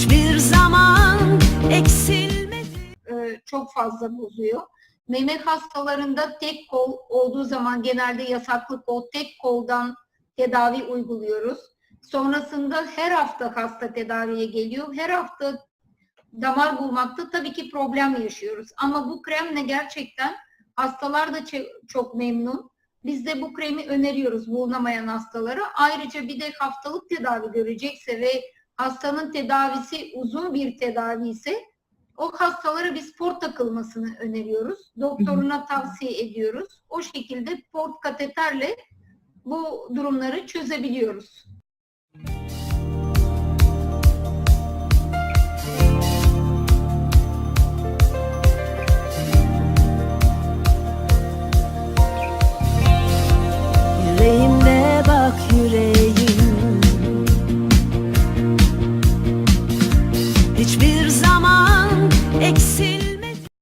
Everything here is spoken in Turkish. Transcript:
hiçbir zaman eksilmedi. Ee, çok fazla bozuyor. Meme hastalarında tek kol olduğu zaman genelde yasaklı kol, tek koldan tedavi uyguluyoruz. Sonrasında her hafta hasta tedaviye geliyor. Her hafta damar bulmakta tabii ki problem yaşıyoruz. Ama bu kremle gerçekten hastalar da çok memnun. Biz de bu kremi öneriyoruz bulunamayan hastalara. Ayrıca bir de haftalık tedavi görecekse ve hastanın tedavisi uzun bir tedavi ise o hastalara biz port takılmasını öneriyoruz. Doktoruna tavsiye ediyoruz. O şekilde port kateterle bu durumları çözebiliyoruz. zaman eksil